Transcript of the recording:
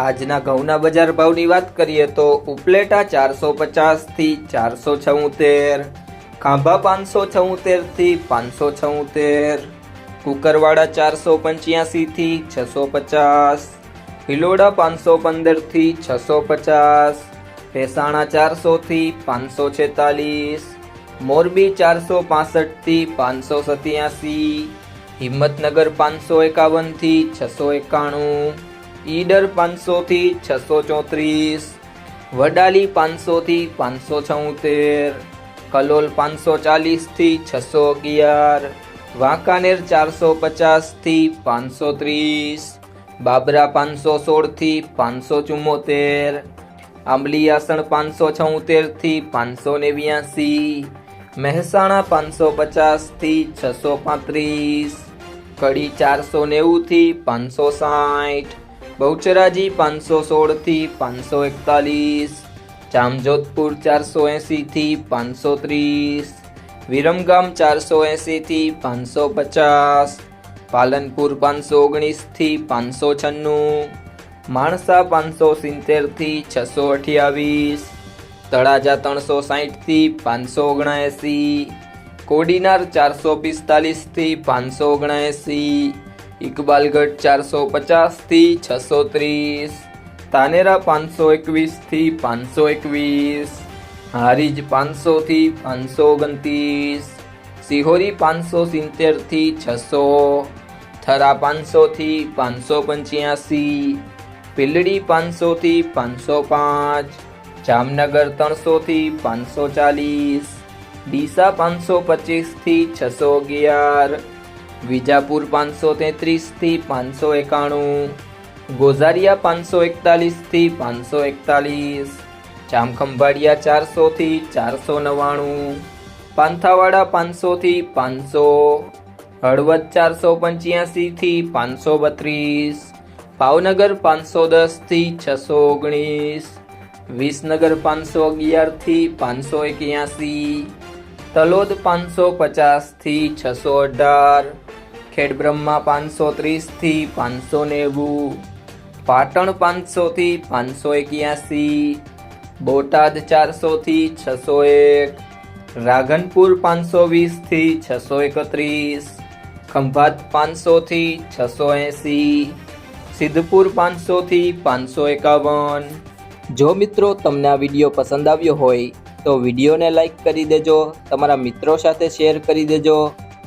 આજના ઘઉંના બજાર ભાવની વાત કરીએ તો ઉપલેટા ચારસો પચાસથી ચારસો છઉતેર ખાંભા પાંચસો છઉતેરથી પાંચસો છઉતેર કુકરવાડા ચારસો પંચ્યાસીથી છસો પચાસ ભિલોડા પાંચસો પંદરથી છસો પચાસ, ભેસાણા ચારસોથી પાંચસો છેતાલીસ, મોરબી ચારસો પાસઠથી પાંચસો સત્યાસી, હિંમતનગર પાંચસો એકાવનથી છસો એકાણું ઈડર પાંચસોથી છસો ચોત્રીસ, વડાલી પાંચસોથી પાંચસો છોતેર, કલોલ પાંચસો ચાલીસથી છસો અગિયાર, વાંકાનેર ચારસો પચાસથી પાંચસો ત્રીસ, બાબરા પાંચસો સોળથી પાંચસો ચુમ્મોતેર આંબલીયાસણ પાંચસો છોતેરથી પાંચસો નેવ્યાસી, મહેસાણા પાંચસો પચાસથી છસો પાંત્રીસ, કડી ચારસો નેવુંથી પાંચસો સાઠ બહુચરાજી પાંચસો સોળથી પાંચસો એકતાલીસ, જામજોધપુર ચારસો એંસીથી પાંચસો ત્રીસ, વિરમગામ ચારસો એંસીથી પાંચસો પચાસ, પાલનપુર પાંચસો ઓગણીસથી પાંચસો છન્નું, માણસા પાંચસો સિત્તેરથી છસો અઠ્યાવીસ, તળાજા ત્રણસો સાહીઠથી પાંચસો ઓગણએંસી કોડીનાર ચારસો પિસ્તાલીસથી પાંચસો ઓગણએંસી ઇકબાલગઢ ચારસો પચાસથી છસો ત્રીસ તાનેરા પાંચસો એકવીસથી પાંચસો એકવીસ, હારીજ પાંચસોથી પાંચસો ઓગણત્રીસ, સિહોરી પાંચસો સિત્તેરથી છસો, થરા પાંચસોથી પાંચસો પંચ્યાસી પીલડી પાંચસોથી પાંચસો પાંચ, જામનગર ત્રણસોથી પાંચસો ચાલીસ, ડીસા પાંચસો પચીસથી છસો અગિયાર વિજાપુર પાંચસો તેત્રીસથી પાંચસો એકાણું, ગોઝારિયા પાંચસો એકતાલીસથી પાંચસો એકતાલીસ, જામખંભાળિયા ચારસોથી ચારસો નવ્વાણું, પાંથાવાડા પાંચસોથી પાંચસો, હળવદ ચારસો પંચ્યાસીથી પાંચસો બત્રીસ, ભાવનગર પાંચસો દસથી છસો ઓગણીસ, વિસનગર પાંચસો અગિયારથી પાંચસો એક્યાસી, તલોદ પાંચસો પચાસથી છસો અઢાર ખેડબ્રહ્મા પાંચસો ત્રીસથી પાંચસો નેવું, પાટણ પાંચસોથી પાંચસો એક્યાસી, બોટાદ ચારસોથી છસો એક, રાધનપુર પાંચસો વીસથી છસો એકત્રીસ, ખંભાત પાંચસોથી છસો એંસી, સિદ્ધપુર પાંચસોથી પાંચસો એકાવન. જો મિત્રો તમને આ વીડિયો પસંદ આવ્યો હોય તો વિડીયોને લાઈક કરી દેજો, તમારા મિત્રો સાથે શેર કરી દેજો